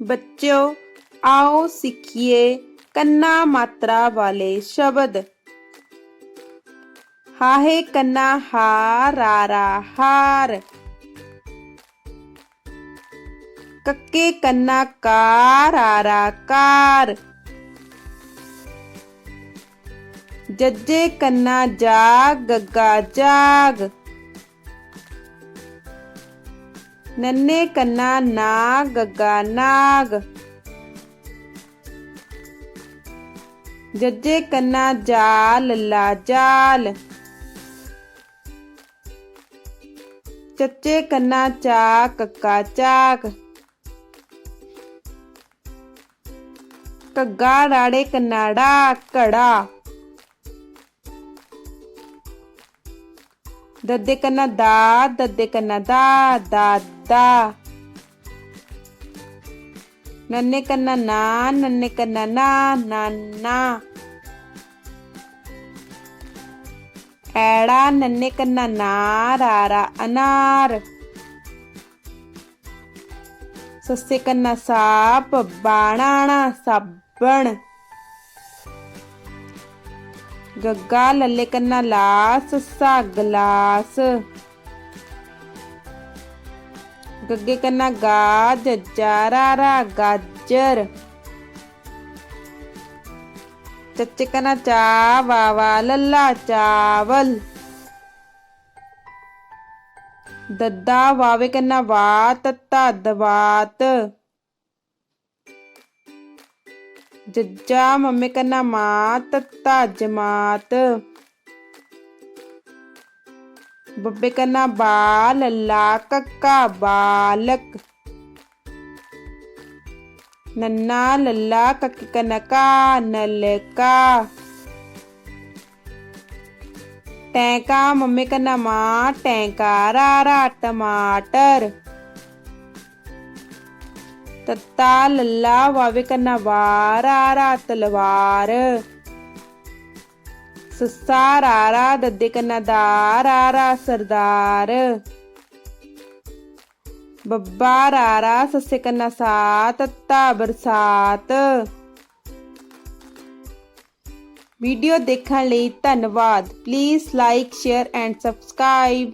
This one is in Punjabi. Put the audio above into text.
ਬੱਚਿਓ, ਆਓ ਸਿੱਖੀਏ ਕੰਨਾ ਮਾਤਰਾ ਵਾਲੇ ਸ਼ਬਦ। ਹਾਹੇ ਕੰਨਾ ਹਾ ਰਾਰਾ ਹਾਰ। ਕੱਕੇ ਕੰਨਾ ਕਾ ਰਾਰਾ ਕਾਰ। ਜੱਜੇ ਕੰਨਾ ਜਾ, ਗੱਗਾ ਜਾਗ। ਨੰਨੇ ਕੰਨਾ ਨਾ ਗੱਗਾ ਨਾਗ। ਜੱਜੇ ਕੰਨਾ ਜਾ ਲੱਲਾ ਜਾਲ। ਚੱਚੇ ਕੰਨਾ ਚਾ ਕੱਕਾ ਚਾਕ। ਕੱਗਾ ਰਾੜੇ ਕੰਨਾੜਾ ਘੜਾ। ਦੱਦੇ ਕੰਨਾ ਦਾ ਦੱਦੇ ਕੰਨਾ ਦਾ ਦਾਦਾ ਨੰਨੇ ਕੰਨਾ ਨਾ ਨੰਨੇ ਕੰਨਾ ਨਾ ਨਾਨਾ ਐੜਾ ਨੰਨੇ ਕੰਨਾ ਨਾ ਰਾਰਾ ਅਨਾਰ ਸੱਸੇ ਕੰਨਾ ਸਾਪ ਬਾਣਾਣਾ ਸਾਬਣ ਗੱਗਾ ਲੱਲੇ ਕੰਨਾ ਲਾਸ ਸੱਸਾ ਗਲਾਸ ਗੱਗੇ ਕੰਨਾ ਗਾ ਜੱਜਾ ਰਾਰਾ ਗਾਜਰ। ਚੱਚੇ ਕੰਨਾ ਚਾ ਵਾਵਾ ਲੱਲਾ ਚਾਵਲ। ਦੱਦਾ ਵਾਵੇ ਕੰਨਾ ਵਾ ਤੱਤਾ ਦਵਾਤ। ਜੱਜਾ ਮੰਮੇ ਕੰਨਾ ਮਾਂ ਤੱਤਾ ਜਮਾਤ ਬੱਬੇ ਕੰਨਾ ਬਾ ਲੱਲਾ ਕੱਕਾ ਬਾਲਕ। ਨੰਨਾ, ਲੱਲਾ ਕੱਕੇ ਕੰਨਾ ਨਲਕਾ। ਟੈਂਕਾ ਮੰਮੀ ਕੰਨਾ ਮਾਂ, ਟੈਂਕਾ ਰਾਰਾ ਟਮਾਟਰ। ਤੱਤਾ ਲੱਲਾ ਵਾਵੇ ਕੰਨਾ ਵਾਰਾਰਾ ਤਲਵਾਰ ਸੱਸਾ ਰਾਰਾ ਦੱਦੇ ਕੰਨਾ ਦਾ ਸਰਦਾਰ। ਬੱਬਾ ਰਾਰਾ ਸੱਸੇ ਕੰਨਾ ਸਾ ਤੱਤਾ ਬਰਸਾਤ। ਵੀਡੀਓ ਦੇਖਣ ਲਈ ਧੰਨਵਾਦ। Please like share and subscribe